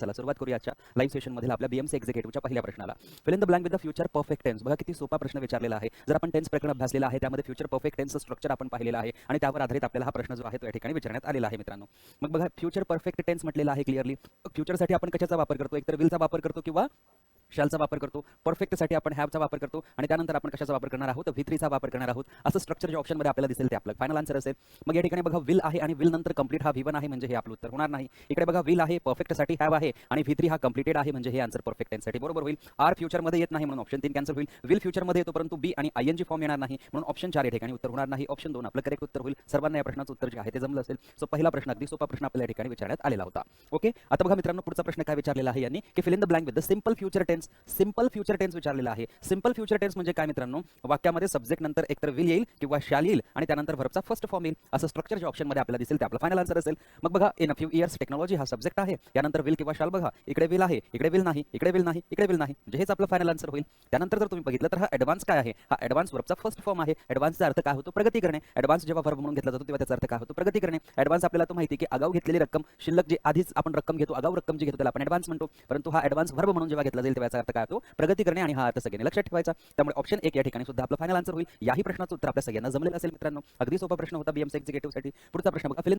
चला सुरुवात करूया आजच्या लाईव्ह सेशनमधील आपल्या बीएमसी एक्झिक्युटिव्हच्या पहिल्या प्रश्नाला. Fill in the blank with the future perfect tense बघा किती सोपा प्रश्न विचारलेला आहे. जर आपण टेन्स प्रकरण अभ्यासलेला आहे त्यामध्ये फ्युचर परफेक्ट टेन्सचं स्ट्रक्चर आपण पाहिलेला आहे आणि त्यावर आधारित आपल्याला हा प्रश्न जो आहे तो या ठिकाणी विचारण्यात आलेला आहे मित्रांनो. मग बघा फ्युचर परफेक्ट टेन्स म्हटलेला आहे क्लिअरली फ्युचरसाठी आपण कशाचा वापर करतो? एकतर विलचा वापर करतो किंवा शॅलचा वापर करतो. परफेक्टसाठी आपण हॅवचा वापर करतो. आणि त्यानंतर आपण कशाचा वापर करणार आहोत? व्हिथ्रीचा वापर करणार आहोत. असं स्ट्रक्चर जे ऑप्शनमध्ये आपल्याला दिसेल ते आपलं. फायनल आन्सर असेल. मग या ठिकाणी बघा विल आहे आणि विल नंतर कंप्लीट हा व्हिवन आहे म्हणजे हे आपलं उत्तर होणार नाही. इकडे बघा विल आहे परफेक्टसाठी हॅव आहे आणि व्ही हा कंप्लीटेड आहे म्हणजे हे आन्सर परफेक्टसाठी. बरोबर होईल. आर फ्युचरमध्ये येत नाही म्हणून ऑप्शन तीन कॅन्सल होईल. विल फ्युचरमध्ये येतो परंतु बी आणि आय एन जी फॉर्म येणार नाही म्हणून ऑप्शन चार या ठिकाणी उत्तर होणार नाही. ऑप्शन दोन आपलं करेक्ट उत्तर होईल. सर्वांना या प्रश्नाचं उत्तर जे आहे ते जमलं असेल. सो पहिला प्रश्न अगदी सोपा प्रश्न आपल्या ठिकाणी विचारण्यात आलेला होता. ओके आता बघा मित्रांनो पुढचा प्रश्न काय विचारलेला आहे यांनी? की fill in the blank with the simple future tense simple future tense विचारलेला आहे. सिंपल फ्युचर टेन्स म्हणजे काय मित्रांनो? वाक्यामध्ये सब्जेक्ट नंतर एकतर विल येईल किंवा शाल येईल आणि त्यानंतर व्हर्बचा फर्स्ट फॉर्म येईल. असं स्ट्रक्चर जे ऑप्शनमध्ये आपल्याला दिसेल ते आपलं फायनल आन्सर असेल. मग बघा in a few years technology हा सब्जेक्ट आहे. त्यानंतर विल किंवा शाल बघा. इकडे विल आहे इकडे विल नाही इकडे विल नाही इकडे विल नाही. म्हणजे हेच आपलं फायनल आन्सर होईल. त्यानंतर जर तुम्ही बघितलं तर हा ॲडव्हान्स काय आहे? हा ॲडव्हान्स वर्बचा फर्स्ट फॉर्म आहे. ॲडव्हान्सचा अर्थ काय होतो? प्रगती करणे. ॲडव्हान्स जेव्हा वर्ब म्हणून घेतला जातो तेव्हा त्याचा अर्थ काय होतो? प्रगती करणे. ॲडव्हान्स आपल्याला तो माहिती की आगाऊ घेतलेली रक्कम शिल्लक जे आधीच आपण रक्कम घेतो आगाऊ रक्कम जी घेतो त्याला आपण ॲडव्हान्स म्हणतो. परंतु हा ॲडव्हान्स वर्ब म्हणून जेव्हा घेतला जाईल तेव्हा याचा अर्थ काय होतो? प्रगती करणे आणि हा अर्थ सगळ्यांनी लक्षात ठेवायचा. त्यामुळे ऑप्शन एक या ठिकाणी सुद्धा आपलं फायनल आन्सर होईल. याही प्रश्नाचं उत्तर आपल्या सगळ्यांना जमलेलं असेल मित्रांनो. अगदी सोपा प्रश्न होता बीएमसी एक्झिक्युटिव्हसाठी पुढचा प्रश्न बघा. फिल